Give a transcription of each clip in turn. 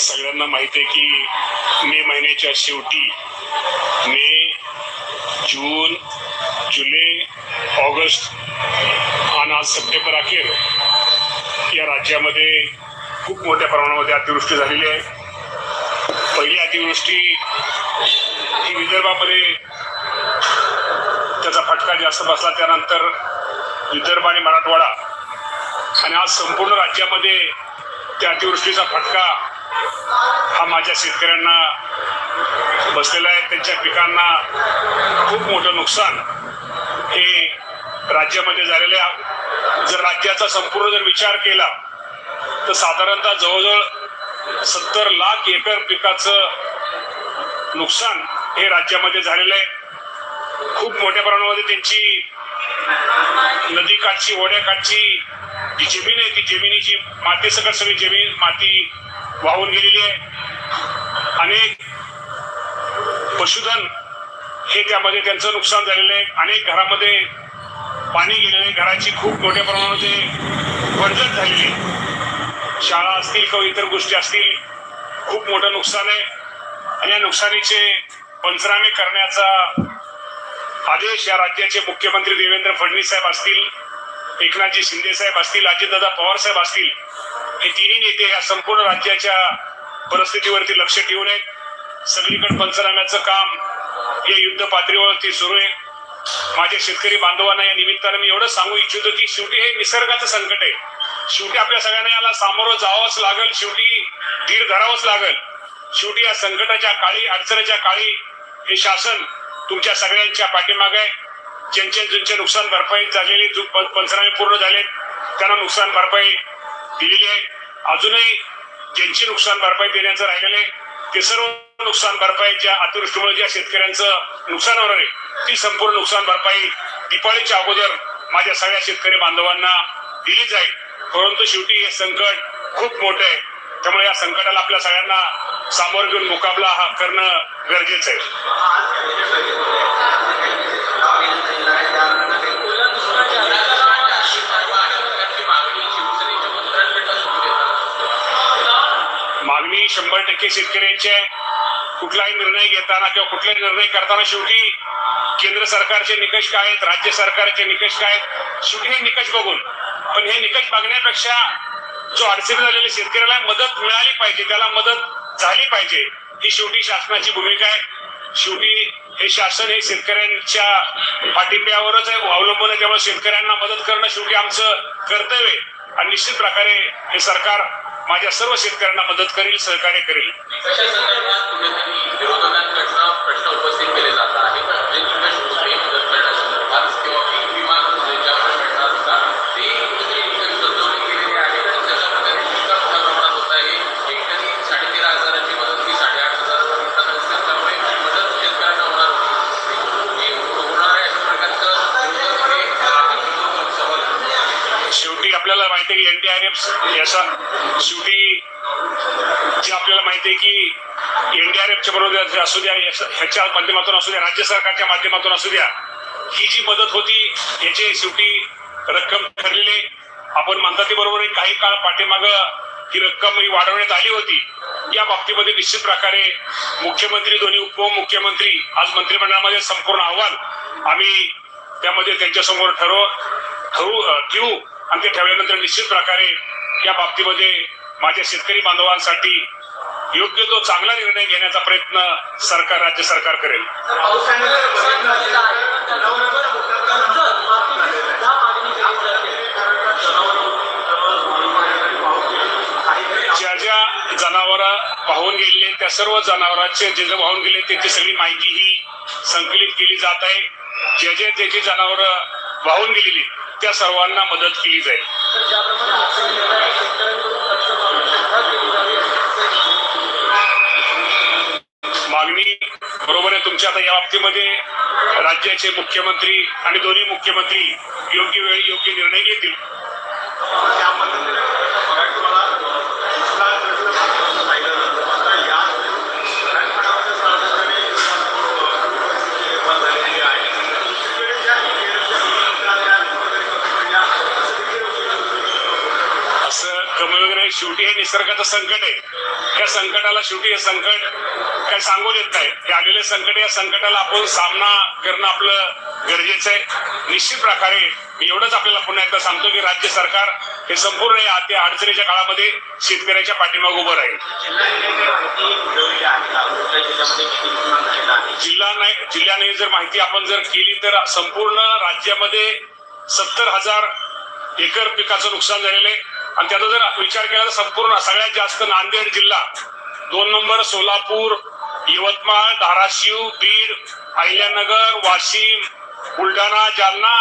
सगळ्यांना माहिती आहे की मे महिन्याच्या शेवटी मे जून जुलै ऑगस्ट आणि आज सप्टेंबर अखेर या राज्यामध्ये खूप मोठ्या प्रमाणामध्ये अतिवृष्टी झालेली आहे. पहिली अतिवृष्टी ही विदर्भामध्ये त्याचा फटका जास्त बसला. त्यानंतर विदर्भ आणि मराठवाडा आणि आज संपूर्ण राज्यामध्ये त्या अतिवृष्टीचा फटका हा माझ्या शेतकऱ्यांना बसलेला आहे. त्यांच्या पिकांना खूप मोठं नुकसान हे राज्यामध्ये झालेले आहे. जर राज्याचा संपूर्ण जर विचार केला तर साधारणतः जवळजवळ सत्तर लाख एकर पिकाचं नुकसान हे राज्यामध्ये झालेलं आहे. खूप मोठ्या प्रमाणामध्ये त्यांची नदीकाठची ओढ्याकाठची जी जमीन आहे ती जमिनीची माती सकट सगळी जमीन माती वाहून गेलेली आहे. अनेक पशुधन हे त्यामध्ये त्यांचं नुकसान झालेलं आहे. अनेक घरामध्ये पाणी गेलेले घराची खूप मोठ्या प्रमाणामध्ये वर्जन झालेली शाळा असतील किंवा इतर गोष्टी असतील खूप मोठं नुकसान आहे. आणि या नुकसानीचे पंचनामे करण्याचा आदेश या राज्याचे मुख्यमंत्री देवेंद्र फडणवीस साहेब असतील एकनाथजी शिंदे साहेब असतील अजितदादा पवार साहेब असतील हे तिन्ही नेते या संपूर्ण राज्याच्या परिस्थितीवरती लक्ष ठेवून आहेत. सगळीकडे पंचनाम्याचं काम हे युद्ध पातळीवरती सुरू आहे. माझ्या शेतकरी बांधवांना या निमित्तानं मी एवढं सांगू इच्छितो की शेवटी हे निसर्गाचं संकट आहे. शेवटी आपल्या सगळ्यांना याला सामोरं जावंच लागल शेवटी धीर धरावंच लागल. शेवटी या संकटाच्या काळी अडचणीच्या काळी हे शासन तुमच्या सगळ्यांच्या पाठीमागे आहे. ज्यांचे ज्यांचे नुकसान भरपाई झालेली पंचनामे पूर्ण झालेत त्यांना नुकसान भरपाई दिलेली आहे. अजूनही ज्यांची नुकसान भरपाई देण्याचं राहिलेलं आहे ते सर्व नुकसान भरपाई ज्या अतिवृष्टीमुळे ज्या शेतकऱ्यांचं नुकसान होणार आहे ती संपूर्ण नुकसान भरपाई दिपाळीच्या अगोदर माझ्या सगळ्या शेतकरी बांधवांना दिली जाईल. परंतु शेवटी हे संकट खूप मोठं आहे. त्यामुळे या संकटाला आपल्या सगळ्यांना सामोरं घेऊन मुकाबला हा करणं गरजेचं आहे. मागणी शंभर टक्के शेतकऱ्यांची आहे कुठलाही निर्णय घेताना किंवा कुठलाही निर्णय करताना शेवटी केंद्र सरकारचे निकष काय आहेत राज्य सरकारचे निकष काय आहेत शेवटी हे निकष बघून. पण हे निकष बघण्यापेक्षा जो अडचणी झालेल्या शेतकऱ्याला मदत मिळाली पाहिजे त्याला मदत झाली पाहिजे ही शेवटी शासनाची भूमिका आहे. शेवटी हे शासन हे शेतकऱ्यांच्या पाठिंब्यावरच आहे अवलंबून आहे त्यामुळे शेतकऱ्यांना मदत करणं शेवटी आमचं कर्तव्य आहे. आणि निश्चित प्रकारे हे सरकार माझ्या सर्व शेतकऱ्यांना मदत करेल सहकार्य करेल. आपल्याला की एनडीआरएफ याचा शेवटी जे आपल्याला माहिती आहे की एनडीआरएफच्या बरोबर जे असू द्या ह्याच्या माध्यमातून असू द्या राज्य सरकारच्या माध्यमातून असू द्या ही जी मदत होती याची शेवटी रक्कम ठरलेली. आपण म्हणता ते बरोबर काही काळ पाठीमाग ही रक्कम वाढवण्यात आली होती. या बाबतीमध्ये निश्चित प्रकारे मुख्यमंत्री दोन्ही उपमुख्यमंत्री आज मंत्रिमंडळामध्ये संपूर्ण अहवाल आम्ही त्यामध्ये त्यांच्यासमोर ठरव ठरवू ठेवू. आणि ते ठेवल्यानंतर निश्चित प्रकारे या बाबतीमध्ये माझ्या शेतकरी बांधवांसाठी योग्य तो चांगला निर्णय घेण्याचा प्रयत्न सरकार राज्य सरकार करेल. ज्या ज्या जनावर वाहून गेलेले त्या सर्व जनावरांचे जे जे वाहून गेले त्याची सगळी माहिती ही संकलित केली जात आहे. जे जे त्याची जनावर वाहून गेलेली त्या सर्वांना मदत केली जाईल. मागणी बरोबर आहे तुमच्या आता या बाबतीमध्ये राज्याचे मुख्यमंत्री आणि दोन्ही मुख्यमंत्री योग्य वेळी योग्य निर्णय घेतील. शेवटी हे निसर्गाचं संकट आहे. या संकटाला शेवटी हे संकट काही सांगू देत नाही. हे आलेले संकट या संकटाला आपण सामना करणं आपलं गरजेचं आहे. निश्चित प्रकारे मी एवढंच आपल्याला पुन्हा एकदा सांगतो की राज्य सरकार हे संपूर्ण या त्या अडचणीच्या काळामध्ये शेतकऱ्याच्या पाठीमागे उभं राहील. जिल्हा नाही जिल्ह्याने जर माहिती आपण जर केली तर संपूर्ण राज्यामध्ये सत्तर हजार एकर पिकाचं नुकसान झालेलं आहे. आणि त्याचा जर विचार केला तर संपूर्ण सगळ्यात जास्त नांदेड जिल्हा दोन नंबर सोलापूर यवतमाळ धाराशिव बीड अहिल्यानगर वाशिम बुलढाणा जालना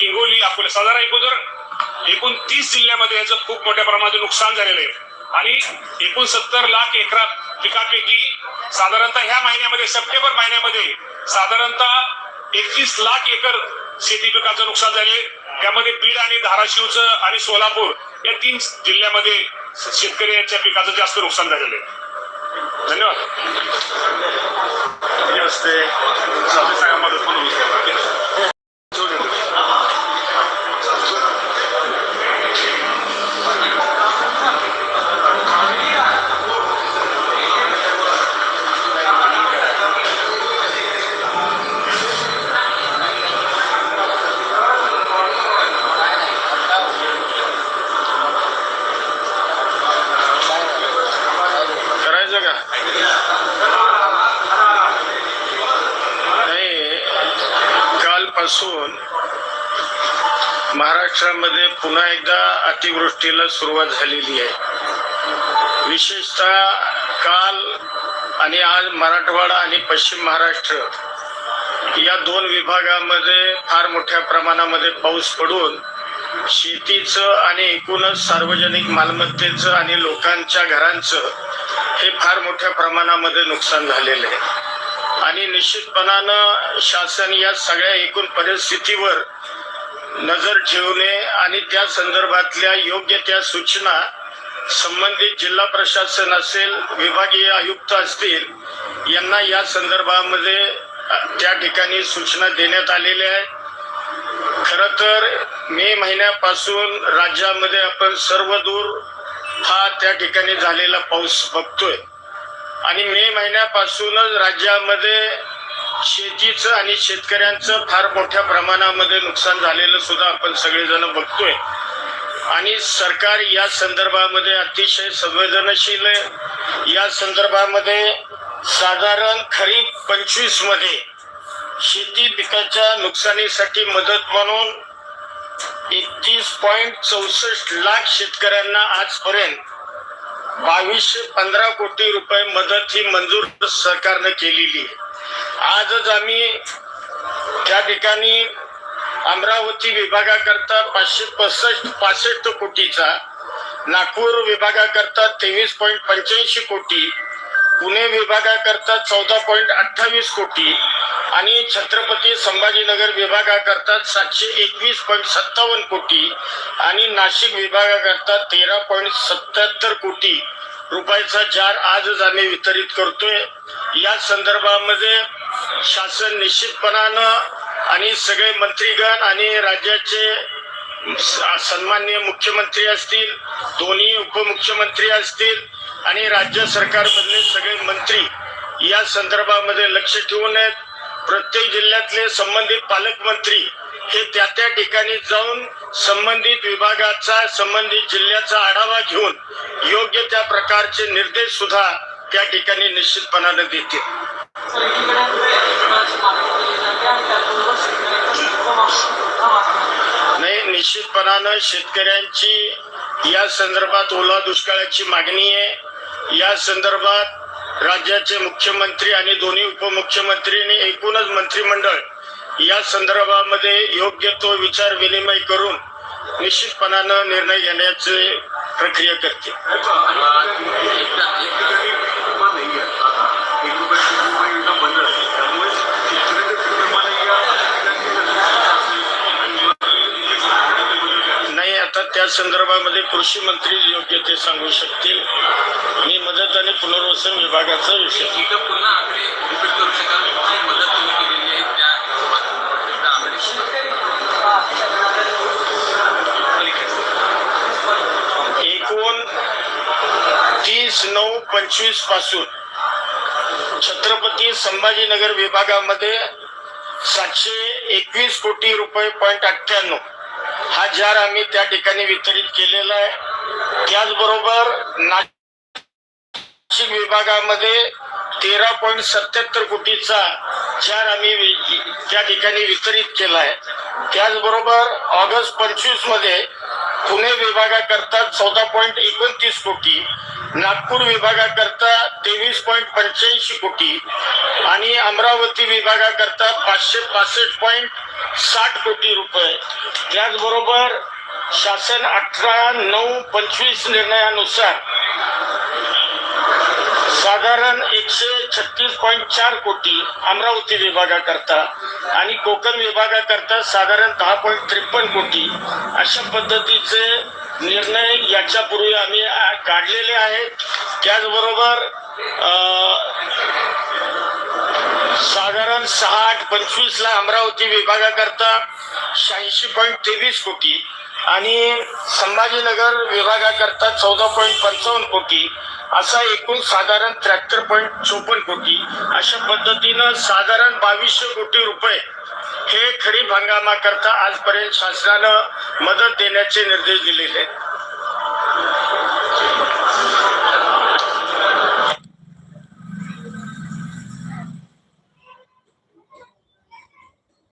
हिंगोली अकोले साधारण एकूण जर एकूण तीस जिल्ह्यामध्ये याचं खूप मोठ्या प्रमाणात नुकसान झालेलं आहे. आणि एकूण सत्तर लाख एकरा पिकापैकी साधारणतः ह्या महिन्यामध्ये सप्टेंबर महिन्यामध्ये साधारणतः एकवीस लाख एकर शेती पिकाचं नुकसान झाले त्यामध्ये बीड आणि धाराशिवचं आणि सोलापूर या तीन जिल्ह्यामध्ये शेतकरी यांच्या पिकाचं जास्त नुकसान झालेलं आहे. धन्यवाद. असते महाराष्ट्रामध्ये पुन्हा एकदा अतिवृष्टीला सुरुवात झालेली आहे. विशेषतः काल आणि आज मराठवाडा आणि पश्चिम महाराष्ट्र या दोन विभागामध्ये फार मोठ्या प्रमाणामध्ये पाऊस पडून शेतीचं आणि एकूणच सार्वजनिक मालमत्तेचं आणि लोकांच्या घरांचं हे फार मोठ्या प्रमाणामध्ये नुकसान झालेलं आहे. आणि निश्चितपणानं शासन या सगळ्या एकूण परिस्थितीवर नजर ठेवणे आणि त्या संदर्भातल्या योग्य त्या सूचना संबंधित जिल्हा प्रशासन असेल विभागीय आयुक्त असतील यांना या संदर्भामध्ये त्या ठिकाणी सूचना देण्यात आलेल्या आहेत खर तर मे महिन्यापासून राज्यामध्ये आपण सर्व दूर हा त्या ठिकाणी झालेला पाऊस बघतोय. आणि मे महिन्यापासूनच राज्यामध्ये शेतीचं आणि शेतकऱ्यांचं फार मोठ्या प्रमाणामध्ये नुकसान झालेलं सुद्धा आपण सगळेजण बघतोय. आणि सरकार या संदर्भामध्ये अतिशय संवेदनशील आहे. या संदर्भामध्ये साधारण खरीप पंचवीसमध्ये शेती पिकाच्या नुकसानीसाठी मदत म्हणून एकतीस पॉईंट चौसष्ट लाख शेतकऱ्यांना आजपर्यंत बावीसशे पंधरा कोटी रुपये मदत ही मंजूर सरकारनं केलेली आहे. आजच आम्ही त्या ठिकाणी अमरावती विभागाकरता पाचशे पासष्ट पासष्ट कोटीचा नागपूर विभागाकरता तेवीस पॉईंट पंच्याऐंशी कोटी पुणे विभागाकरता चौदा पॉईंट अठ्ठावीस कोटी आणि छत्रपती संभाजीनगर विभागाकरता सातशे एकवीस पॉईंट सत्तावन्न कोटी आणि नाशिक विभागाकरता तेरा पॉईंट सत्याहत्तर कोटी. रुपयाचा जार आजच आम्ही वितरित करतोय. या संदर्भामध्ये शासन निश्चितपणानं आणि सगळे मंत्रीगण आणि राज्याचे स- मुख्यमंत्री असतील दोन्ही उपमुख्यमंत्री असतील आणि राज्य सरकारमधले सगळे मंत्री या संदर्भामध्ये लक्ष ठेवून आहेत. प्रत्येक जिल्ह्यातले संबंधित पालकमंत्री हे त्या त्या ठिकाणी जाऊन संबंधित विभागाचा संबंधित जिल्ह्याचा आढावा घेऊन योग्य प्रकारचे निर्देश सुद्धा त्या ठिकाणी निश्चितपणानं देतील नाही निश्चितपणानं शेतकऱ्यांची या संदर्भात ओला दुष्काळाची मागणी आहे. या संदर्भात राज्याचे मुख्यमंत्री आणि दोन्ही उपमुख्यमंत्री आणि एकूणच मंत्रिमंडळ या संदर्भामध्ये योग्य तो विचार विनिमय करून निश्चितपणानं निर्णय घेण्याचे प्रक्रिया करते. नाही आता त्या संदर्भामध्ये कृषी मंत्री योग्य ते सांगू शकतील. मी मदत आणि पुनर्वसन विभागाचा विषय. पुन्हा एकूण तीस नऊ पंचवीसपासून छत्रपती संभाजीनगर विभागामध्ये सातशे एकवीस कोटी रुपये पॉईंट अठ्ठ्याण्णव हा जार आम्ही त्या ठिकाणी वितरित केलेला आहे. त्याचबरोबर नाशिक विभागामध्ये तेरा पॉईंट सत्याहत्तर कोटीचा चार आम्ही वि- त्या ठिकाणी वितरित केला आहे त्याचबरोबर ऑगस्ट पंचवीसमध्ये पुणे विभागाकरता चौदा पॉईंट एकोणतीस कोटी नागपूर विभागाकरता तेवीस पॉईंट पंच्याऐंशी कोटी आणि अमरावती विभागाकरता पाचशे पासष्ट पॉईंट साठ कोटी रुपये. त्याचबरोबर शासन अठरा नऊ पंचवीस निर्णयानुसार साधारण एकशे छत्तीस पॉईंट चार कोटी अमरावती विभागाकरता आणि कोकण विभागाकरता साधारण दहा पॉईंट त्रेपन्न कोटी अशा पद्धतीचे निर्णय याच्यापूर्वी आम्ही काढलेले आहेत. त्याचबरोबर साधारण सहा आठ पंचवीसला अमरावती विभागाकरता शहाऐंशी पॉईंट तेवीस कोटी आणि संभाजीनगर विभागाकरता चौदा पॉईंट पंचावन्न कोटी असा एकूण साधारण त्र्याहत्तर पॉईंट चोपन्न कोटी अशा पद्धतीनं साधारण बावीसशे कोटी रुपये हे खरीप हंगामाकरता आजपर्यंत शासनानं मदत देण्याचे निर्देश दिलेले आहेत.